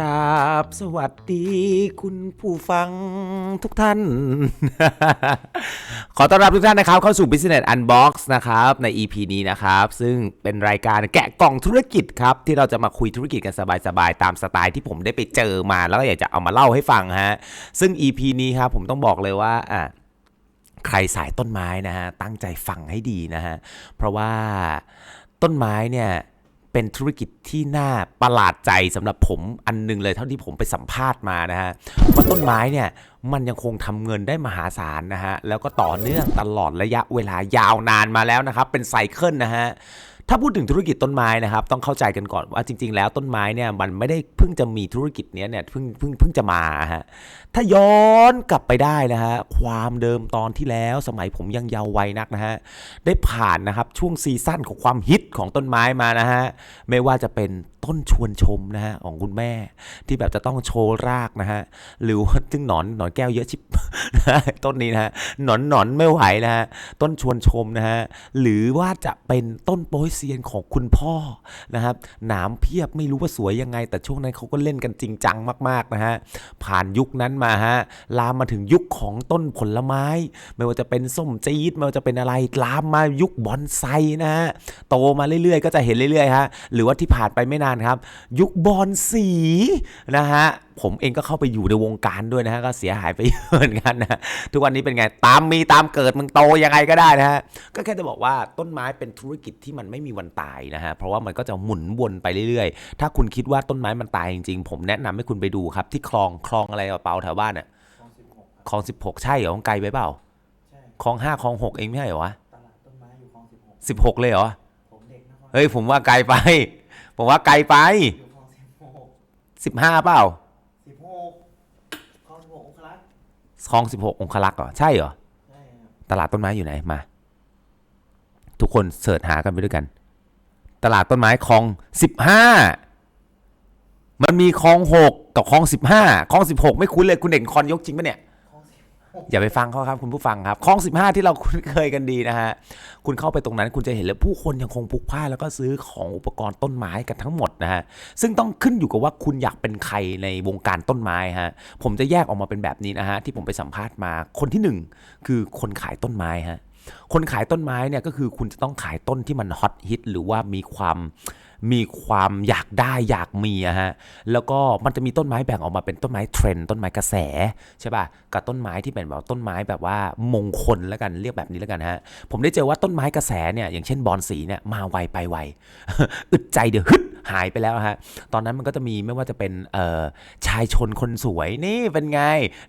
ราบสวัสดีคุณผู้ฟังทุกท่าน ขอต้อนรับทุกท่านนะครับ เข้าสู่ Business Unbox นะครับ ใน EP นี้นะครับ ซึ่งเป็นรายการแกะกล่องธุรกิจครับ ที่เราจะมาคุยธุรกิจกันสบายๆ ตามสไตล์ที่ผมได้ไปเจอมา แล้วก็อยากจะเอามาเล่าให้ฟังฮะ ซึ่ง EP นี้ครับผมต้องบอกเลยว่าอะใครสายต้นไม้นะฮะตั้งใจฟังให้ดีนะฮะเพราะว่าต้นไม้เนี่ย เป็นธุรกิจที่น่าประหลาดใจสำหรับผมอันหนึงเลยเท่าที่ผมไปสัมภาษณ์มานะฮะว่าต้นไม้เนี่ยมันยังคงทำเงินได้มหาศาลนะฮะแล้วก็ต่อเนื่องตลอดระยะเวลายาวนานมาแล้วนะครับ เป็นไซเคิลนะฮะ ถ้าพูดถึงธุรกิจต้นไม้นะครับ ต้องเข้าใจกันก่อนว่าจริง ๆ แล้วต้นไม้เนี่ยมันไม่ได้เพิ่งจะมีธุรกิจเนี้ยเนี่ยเพิ่งเพิ่งเพิ่งจะมาฮะถ้าย้อนกลับไปได้นะฮะความเดิมตอนที่แล้วสมัยผมยังเยาว์วัยนักนะฮะได้ผ่านนะครับช่วงซีซั่นของความฮิตของต้นไม้มานะฮะไม่ว่าจะเป็น ต้นชวนชมนะฮะของคุณแม่ที่แบบจะต้องโชว์รากนะฮะหรือว่าซึ่งหนอนหนอนแก้วเยอะชิบต้นนี้นะฮะหนอนหนอนไม่ไหวนะฮะต้นชวนชมนะฮะหรือว่าจะเป็นต้นโปยเซียนของคุณพ่อนะครับหนามเพียบไม่รู้ว่าสวยยังไง แต่ช่วงนั้นเขาก็เล่นกันจริงจังมากๆนะฮะผ่านยุคนั้นมาฮะลามมาถึงยุคของต้นผลไม้ ไม่ว่าจะเป็นส้มจี๊ดไม่ว่าจะเป็นอะไรลามมายุคบอนไซนะฮะโตมาเรื่อยๆ ก็จะเห็นเรื่อยๆฮะหรือว่าที่ผ่านไปไม่นานครับ ยุคบอนสีนะฮะผมเองก็เข้าไปอยู่ในวงการด้วยนะฮะก็เสียหายไปเยอะเหมือนกันนะทุกวันนี้เป็นไงตามมีตามเกิดมึงโตยังไงก็ได้นะฮะก็แค่จะบอกว่าต้นไม้เป็นธุรกิจที่มันไม่มีวันตายนะฮะเพราะว่ามันก็จะหมุนวนไปเรื่อยๆ ถ้าคุณคิดว่าต้นไม้มันตายจริงๆ ผมแนะนำให้คุณไปดูครับที่คลองคลองอะไรอะเปาแถวบ้านอะคลองสิบหกครับคลองสิบหกใช่เหรอไกลไปเปล่าใช่คลองห้าคลองหกเองไม่ใช่เหรอวะตลาดต้นไม้อยู่คลองสิบหกสิบหกเลยเหรอผมเด็กนครเฮ้ยผมว่าไกลไป ผมว่าไกลไปอยู่คลอสิบหกสิบห้าเปล่าสิบหกคลองสิบหกองคลักษ์คลองสิบหกองคลักษ์เหรอใช่เหรอใช่ครับตลาดต้นไม้อยู่ไหนมา ทุกคนเสิร์ชหากันไปด้วยกัน ตลาดต้นไม้คลองสิบห้ามันมีคลองหกกับคลองสิบห้าคลองสิบหกไม่คุ้นเลยคุณเด่นคอนยกจริงปะเนี่ย อย่าไปฟังเขาครับคุณผู้ฟังครับคลองสิบห้าที่เราคุ้นเคยกันดีนะฮะ คุณเข้าไปตรงนั้นคุณจะเห็นเลยผู้คนยังคงพลุกพล่าแล้วก็ซื้อของอุปกรณ์ต้นไม้กันทั้งหมดนะฮะ ซึ่งต้องขึ้นอยู่กับว่าคุณอยากเป็นใครในวงการต้นไม้ฮะ ผมจะแยกออกมาเป็นแบบนี้นะฮะที่ผมไปสัมภาษณ์มา คนที่หนึ่งคือคนขายต้นไม้ฮะ คนขายต้นไม้เนี่ยก็คือคุณจะต้องขายต้นที่มันฮอตฮิตหรือว่ามีความมีความอยากได้อยากมีอะฮะแล้วก็มันจะมีต้นไม้แบ่งออกมาเป็นต้นไม้เทรนด์ต้นไม้กระแสใช่ป่ะกับต้นไม้ที่เป็นแบบต้นไม้แบบว่ามงคลแล้วกันเรียกแบบนี้แล้วกันฮะผมได้เจอว่าต้นไม้กระแสเนี่ยอย่างเช่นบอนสีเนี่ยมาไวไปไวอึดใจเดี๋ยวฮึดหายไปแล้วฮะ ตอนนั้นมันก็จะมีไม่ว่าจะเป็นเอ่อชายชนคนสวยนี่เป็นไง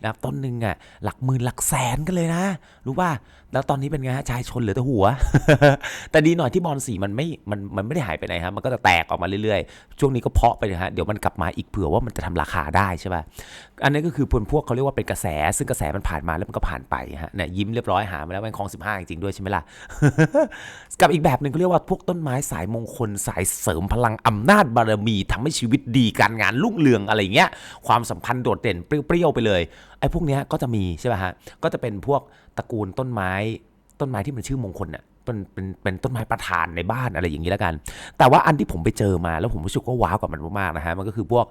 นะครับต้นหนึ่งอะหลักหมื่นหลักแสนกันเลยนะ รู้ป่ะแล้วตอนนี้เป็นไงฮะชายชนเหลือแต่หัว แต่ดีหน่อยที่บอลสีมันไม่มันมันไม่ได้หายไปไหนครับมันก็จะแตกออกมาเรื่อยๆ ช่วงนี้ก็เพาะไปนะฮะ เดี๋ยวมันกลับมาอีกเผื่อว่ามันจะทำราคาได้ใช่ป่ะ อันนี้ก็คือพวกพวกเขาเรียกว่าเป็นกระแส ซึ่งกระแสมันผ่านมาแล้วมันก็ผ่านไปฮะ เนี่ยยิ้มเรียบร้อยหามาแล้วมันคลอง15จริงๆด้วยใช่ไหมล่ะ กับอีกแบบหนึ่งเขาเรียกว่าพวกต้นไม้สายมงคลสายเสริมพลังอำนาจบารมีทำให้ชีวิตดีการงานรุ่งเรืองอะไรเงี้ย ความสัมพันธ์โดดเด่นเปรี้ยวๆไปเลย ไอ้พวกเนี้ยก็จะมีใช่ป่ะฮะ ก็จะเป็นพวกตระกูลต้นไม้ต้นไม้ที่มันชื่อมงคลเนี่ย เป็นเป็นเป็นต้นไม้ประธานในบ้านอะไรอย่างนี้แล้วกัน แต่ว่าอันที่ผมไปเจอมาแล้วผมรู้สึกว่าว้าวกับมันมากๆนะฮะมันก็คือพวก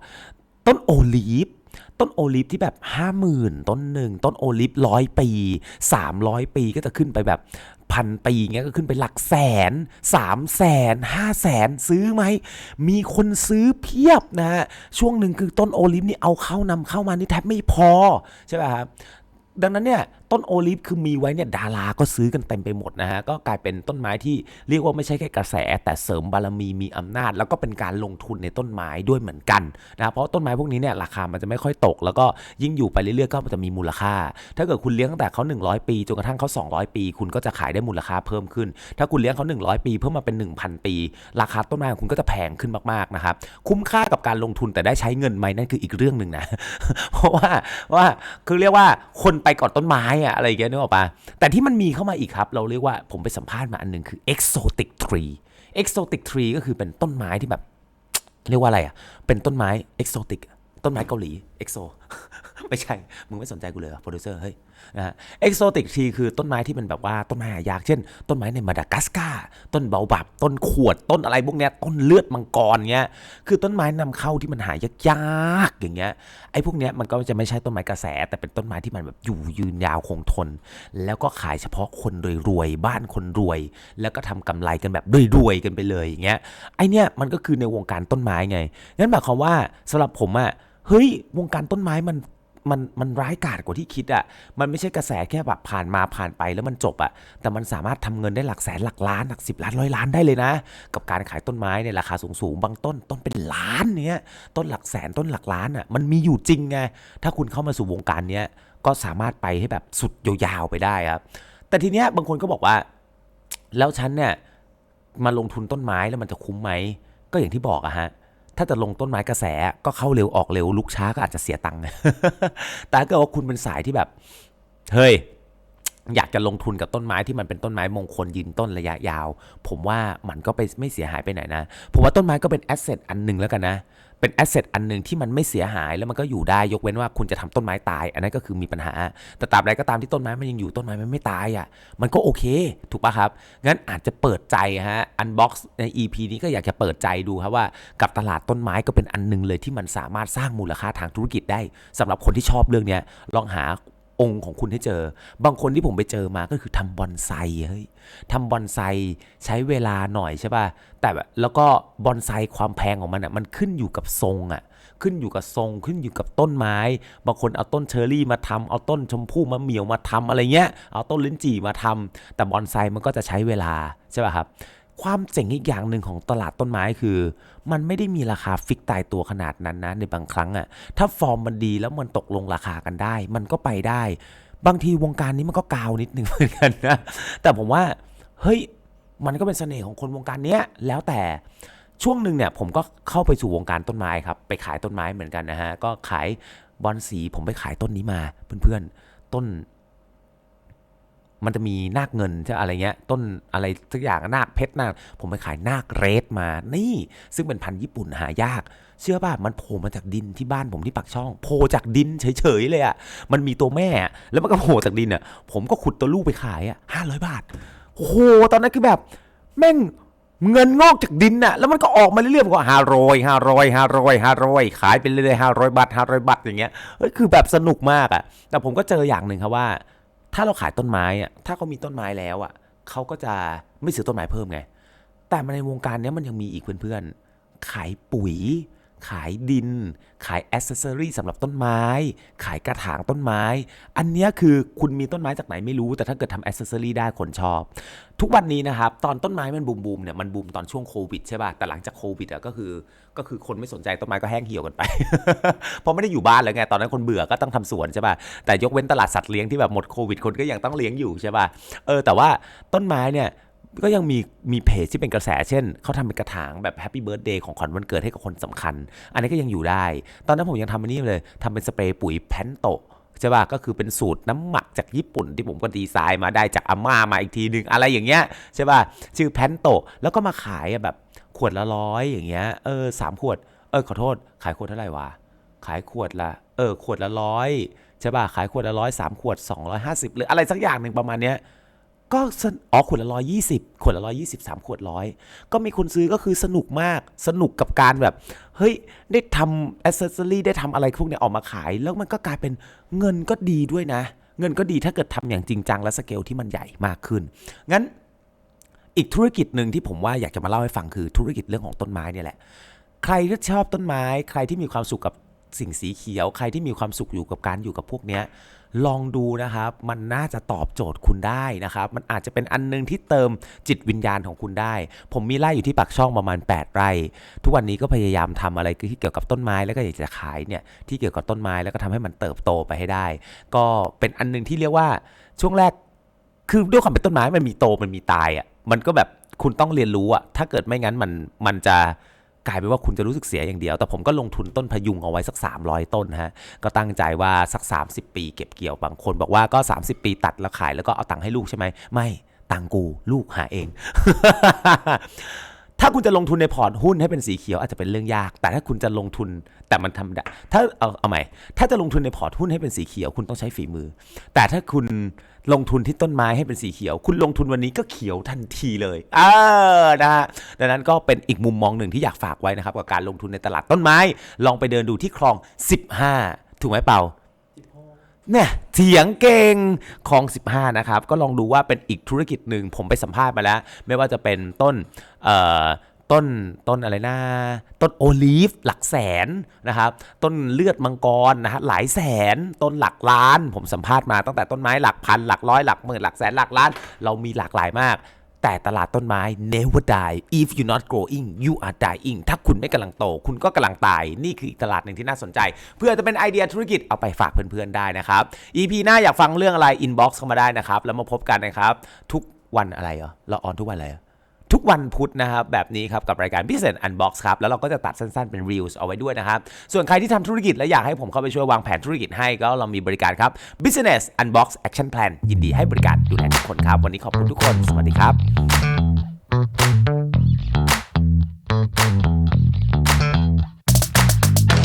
ต้นโอลีฟต้นโอลิฟที่แบบห้าหมื่นต้นหนึ่งต้นโอลิฟร้อยปีสามร้อยปีก็จะขึ้นไปแบบพันปีเงี้ยก็ขึ้นไปหลักแสนสามแสนห้าแสนซื้อไหม มีคนซื้อเพียบนะฮะช่วงหนึ่งคือต้นโอลิฟนี่เอาเข้านำเข้ามานี่แทบไม่พอ ใช่ป่ะครับ ดังนั้นเนี่ยต้นโอลิฟคือมีไว้เนี่ยดาราก็ซื้อกันเต็มไปหมดนะฮะก็กลายเป็นต้นไม้ที่เรียกว่าไม่ใช่แค่กระแส แต่เสริมบารมีมีอำนาจ แล้วก็เป็นการลงทุนในต้นไม้ด้วยเหมือนกันนะเพราะต้นไม้พวกนี้เนี่ยราคามันจะไม่ค่อยตก แล้วก็ยิ่งอยู่ไปเรื่อยๆก็มันจะมีมูลค่า ถ้าเกิดคุณเลี้ยงตั้งแต่เขา 100 ปีจนกระทั่งเขา 200 ปี คุณก็จะขายได้มูลค่าเพิ่มขึ้น ถ้าคุณเลี้ยงเขา 100 ปีเพิ่มมาเป็น 1,000 ปี ราคาต้นไม้ของคุณก็จะแพงขึ้นมากๆนะครับคุ้มค่ากับการลงทุนแต่ได้ใช้เงินไหมนั่นคืออีกเรื่องหนึ่งนะเพราะว่าว่าคือเรียกว่าคนไปก่อนต้นไม้อะอะไรอย่างเงี้ยนึกออกปะแต่ที่มันมีเข้ามาอีกครับ เราเรียกว่าผมไปสัมภาษณ์มาอันหนึงคือ exotic tree exotic tree ก็คือเป็นต้นไม้ที่แบบ เรียกว่าอะไรอะเป็นต้นไม้ exotic ต้นไม้เกาหลี exo ไม่ใช่ มึงไม่สนใจกูเลยโปรดิวเซอร์เฮ้ยนะฮะเอ็กโซติกทีคือต้นไม้ที่มันแบบว่าต้นไม้หายากเช่น ต้นไม้ในมาดากัสการ์ต้นเบาบับ ต้นขวดต้นอะไรพวกเนี้ยต้นเลือดมังกรเงี้ยคือต้นไม้นำเข้าที่มันหายากๆอย่างเงี้ยไอ้พวกเนี้ยมันก็จะไม่ใช่ต้นไม้กระแส แต่เป็นต้นไม้ที่มันแบบอยู่ยืนยาวคงทน แล้วก็ขายเฉพาะคนรวยๆบ้านคนรวย แล้วก็ทำกำไรกันแบบรวยๆกันไปเลยอย่างเงี้ยไอเนี้ยมันก็คือในวงการต้นไม้ไงงั้นหมายความว่าสำหรับผมอะ เฮ้ยวงการต้นไม้มันมันมันร้ายกาจกว่าที่คิดอะมันไม่ใช่กระแสแค่แบบผ่านมาผ่านไปแล้วมันจบอะแต่มันสามารถทำเงินได้หลักแสนหลักล้านหลักสิบล้านร้อยล้านได้เลยนะ กับการขายต้นไม้ในราคาสูงๆ บางต้นต้นเป็นล้านเนี้ย ต้นหลักแสนต้นหลักล้านอะ มันมีอยู่จริงไง ถ้าคุณเข้ามาสู่วงการเนี้ยก็สามารถไปให้แบบสุดยาวๆไปได้ครับ แต่ทีเนี้ยบางคนก็บอกว่า แล้วฉันเนี่ยมาลงทุนต้นไม้แล้วมันจะคุ้มไหม ก็อย่างที่บอกอะฮะ ถ้าจะลงต้นไม้กระแสก็เข้าเร็วออกเร็วลุกช้าก็อาจจะเสียตังค์แต่ถ้าเกิดว่าคุณเป็นสายที่แบบ เฮ้ย อยากจะลงทุนกับต้นไม้ที่มันเป็นต้นไม้มงคลยืนต้นระยะยาว ผมว่ามันก็ไปไม่เสียหายไปไหนนะผมว่าต้นไม้ก็เป็นแอสเซทอันหนึ่งแล้วกันนะ เป็นแอสเซทอันหนึ่งที่มันไม่เสียหายแล้วมันก็อยู่ได้ยกเว้นว่าคุณจะทำต้นไม้ตาย อันนั้นก็คือมีปัญหา แต่ตราบใดก็ตามที่ต้นไม้มันยังอยู่ต้นไม้มันไม่ตายอะ มันก็โอเค ถูกปะครับ งั้นอาจจะเปิดใจฮะอันบ็อกซ์ใน EP นี้ก็อยากจะเปิดใจดูครับว่ากับตลาดต้นไม้ก็เป็นอันหนึงเลยที่มันสามารถสร้างมูลค่าทางธุรกิจได้สำหรับคนที่ชอบเรื่องนี้ลองหา องค์ของคุณให้เจอ บางคนที่ผมไปเจอมาก็คือทำบอนไซเฮ้ยทำบอนไซใช้เวลาหน่อยใช่ป่ะแต่แล้วก็บอนไซความแพงของมันอะมันขึ้นอยู่กับทรงอะขึ้นอยู่กับทรงขึ้นอยู่กับต้นไม้ บางคนเอาต้นเชอร์รี่มาทำเอาต้นชมพู่มะเหมี่ยวมาทำอะไรเงี้ย เอาต้นลิ้นจี่มาทำแต่บอนไซมันก็จะใช้เวลาใช่ป่ะครับ ความเจ๋งอีกอย่างหนึ่งของตลาดต้นไม้คือ มันไม่ได้มีราคาฟิกตายตัวขนาดนั้นนะในบางครั้งอะ่ะถ้าฟอร์มมันดีแล้วมันตกลงราคากันได้ มันก็ไปได้ บางทีวงการนี้มันก็กาวนิดนึงเหมือนกันนะแต่ผมว่าเฮ้ยมันก็เป็นเสน่ห์ของคนวงการเนี้ยแล้วแต่ช่วงหนึ่งเนี่ยผมก็เข้าไปสู่วงการต้นไม้ครับ ไปขายต้นไม้เหมือนกันนะฮะก็ขายบอนสีผมไปขายต้นนี้มาเพื่อนๆต้น มันจะมีนาคเงินใช่อะไรเงี้ย ต้นอะไรสักอย่างนาคเพชรนาคผมไปขายนาคเรสมา นี่ ซึ่งเป็นพันธุ์ญี่ปุ่นหายาก เชื่อป่ะมันโผล่มาจากดินที่บ้านผมที่ปักช่อง โผล่จากดินเฉยๆเลยอะ่ะ มันมีตัวแม่ แล้วมันก็โผล่จากดินอะ่ะ ผมก็ขุดตัวลูกไปขายอะ่ะห้าร้อยบาท โอ้โห ตอนนั้นคือแบบแม่งเงินงอกจากดินน่ะ แล้วมันก็ออกมาเรื่อยๆผมก็ห้าร้อยห้าร้อยห้าร้อยห้าร้อยขายไปเรื่อยๆห้าร้อยบาทห้าร้อยบาทอย่างเงี้ยเฮ้ยคือแบบสนุกมากอะ่ะ แต่ผมก็เจออย่างหนึ่งครับว่า ถ้าเราขายต้นไม้อะถ้าเขามีต้นไม้แล้วอะเขาก็จะไม่ซื้อต้นไม้เพิ่มไง แต่มาในวงการนี้มันยังมีอีกเพื่อนๆ ขายปุ๋ย ขายดิน ขายอ c เซสซอรี่สำหรับต้นไม้ ขายกระถางต้นไม้ อันนี้คือคุณมีต้นไม้จากไหนไม่รู้ แต่ถ้าเกิดทำอ c เซสซอรี่ได้คนชอบ ทุกวันนี้นะครับ ตอนต้นไม้มันบูมบูมเนี่ยมันบูมตอนช่วงโควิดใช่ป่ะ แต่หลังจากโควิดอะก็คือ ก็คือคนไม่สนใจต้นไม้ก็แห้งเหี่ยวกันไป เพราะไม่ได้อยู่บ้านแล้วไง ตอนนั้นคนเบื่อก็ต้องทำสวนใช่ป่ะ แต่ยกเว้นตลาดสัตว์เลี้ยงที่แบบหมดโควิดคนก็ยังต้องเลี้ยงอยู่ใช่ป่ะ เออแต่ว่าต้นไม้เนี่ย ก็ยังมีมีเพจที่เป็นกระแส เช่น เขาทำเป็นกระถางแบบแฮปปี้เบิร์ดเดย์ของขวัญวันเกิดให้กับคนสำคัญ อันนี้ก็ยังอยู่ได้ ตอนนั้นผมยังทำอันนี้เลยทำเป็นสเปรย์ปุ๋ยแพนโตใช่ป่ะก็คือเป็นสูตรน้ำหมักจากญี่ปุ่นที่ผมก็ดีไซน์มาได้จากอาม่ามาอีกทีหนึ่งอะไรอย่างเงี้ยใช่ป่ะชื่อแพนโตแล้วก็มาขายแบบขวดละร้อยอย่างเงี้ยเออสามขวดเออขอโทษ ขายขวดเท่าไหร่วะขายขวดละเออขวดละร้อยใช่ป่ะขายขวดละร้อยสามขวดสองร้อยห้าสิบหรืออะไรสักอย่างหนึ่งประมาณเนี้ย ก็อ๋อขวดละร้อยยี่สิบขวดละร้อยยี่สิบสามขวดร้อยก็มีคนซื้อก็คือสนุกมากสนุกกับการแบบ เฮ้ย ได้ทำอ c เซสซอรี่ได้ทำอะไรพวกเนี้ยออกมาขาย แล้วมันก็กลายเป็นเงินก็ดีด้วยนะ เงินก็ดีถ้าเกิดทำอย่างจริงจังและสเกลที่มันใหญ่มากขึ้น งั้นอีกธุรกิจหนึ่งที่ผมว่าอยากจะมาเล่าให้ฟังคือธุรกิจเรื่องของต้นไม้เนี่ยแหละ ใครที่ชอบต้นไม้ ใครที่มีความสุขกับ สิ่งสีเขียว ใครที่มีความสุขอยู่กับการอยู่กับพวกเนี้ยลองดูนะครับ มันน่าจะตอบโจทย์คุณได้นะครับ มันอาจจะเป็นอันนึงที่เติมจิตวิญญาณของคุณได้ ผมมีไร่อยู่ที่ปากช่องประมาณ 8 ไร่ ทุกวันนี้ก็พยายามทำอะไรที่เกี่ยวกับต้นไม้แล้วก็อยากจะขายเนี่ยที่เกี่ยวกับต้นไม้แล้วก็ทำให้มันเติบโตไปให้ได้ ก็เป็นอันนึงที่เรียกว่าช่วงแรกคือด้วยความเป็นต้นไม้มันมีโตมันมีตายอะมันก็แบบคุณต้องเรียนรู้อะถ้าเกิดไม่งั้นมันมันจะ กลายเป็นว่าคุณจะรู้สึกเสียอย่างเดียว แต่ผมก็ลงทุนต้นพยุงเอาไว้สัก 300 ต้นฮะ ก็ตั้งใจว่าสัก 30 ปีเก็บเกี่ยว บางคนบอกว่าก็ 30 ปีตัดแล้วขายแล้วก็เอาตังค์ให้ลูกใช่ไหม ไม่ตังค์กูลูกหาเอง ถ้าคุณจะลงทุนในพอร์ตหุ้นให้เป็นสีเขียวอาจจะเป็นเรื่องยาก แต่ถ้าคุณจะลงทุนแต่มันทำได้ ถ้าเอาเอาใหม่ ถ้าจะลงทุนในพอร์ตหุ้นให้เป็นสีเขียว คุณต้องใช้ฝีมือ แต่ถ้าคุณ ลงทุนที่ต้นไม้ให้เป็นสีเขียว คุณลงทุนวันนี้ก็เขียวทันทีเลยเออนะฮะดังนั้นก็เป็นอีกมุมมองหนึ่งที่อยากฝากไว้นะครับกับการลงทุนในตลาดต้นไม้ ลองไปเดินดูที่คลอง 15 ถูกไหมเปาเนี่ยเถียงเก่งของ 15 นะครับ ก็ลองดูว่าเป็นอีกธุรกิจหนึ่งผมไปสัมภาษณ์มาแล้ว ไม่ว่าจะเป็นต้นเอ่อ ต้นต้นอะไรนะ ต้นโอลีฟหลักแสนนะครับ ต้นเลือดมังกรนะฮะหลายแสนต้นหลักล้าน ผมสัมภาษณ์มาตั้งแต่ต้นไม้หลักพันหลักร้อยหลักหมื่นหลักแสนหลักล้าน เรามีหลากหลายมากแต่ตลาดต้นไม้ never die if you not growing you are dying ถ้าคุณไม่กำลังโต คุณก็กำลังตาย นี่คืออีกตลาดหนึ่งที่น่าสนใจ เพื่อจะเป็นไอเดียธุรกิจเอาไปฝากเพื่อนๆได้นะครับ EP หน้าอยากฟังเรื่องอะไร inbox เข้ามาได้นะครับ แล้วมาพบกันนะครับ ทุกวันอะไรเหรอเราออนทุกวันอะไรเหรอ ทุกวันพุธนะครับแบบนี้ครับกับรายการ Business Unbox ครับแล้วเราก็จะตัดสั้นๆเป็น Reels เอาไว้ด้วยนะครับ ส่วนใครที่ทำธุรกิจและอยากให้ผมเข้าไปช่วยวางแผนธุรกิจให้ก็เรามีบริการครับ Business Unbox Action Plan ยินดีให้บริการดูแลทุกคนครับ วันนี้ขอบคุณทุกคน สวัสดีครับ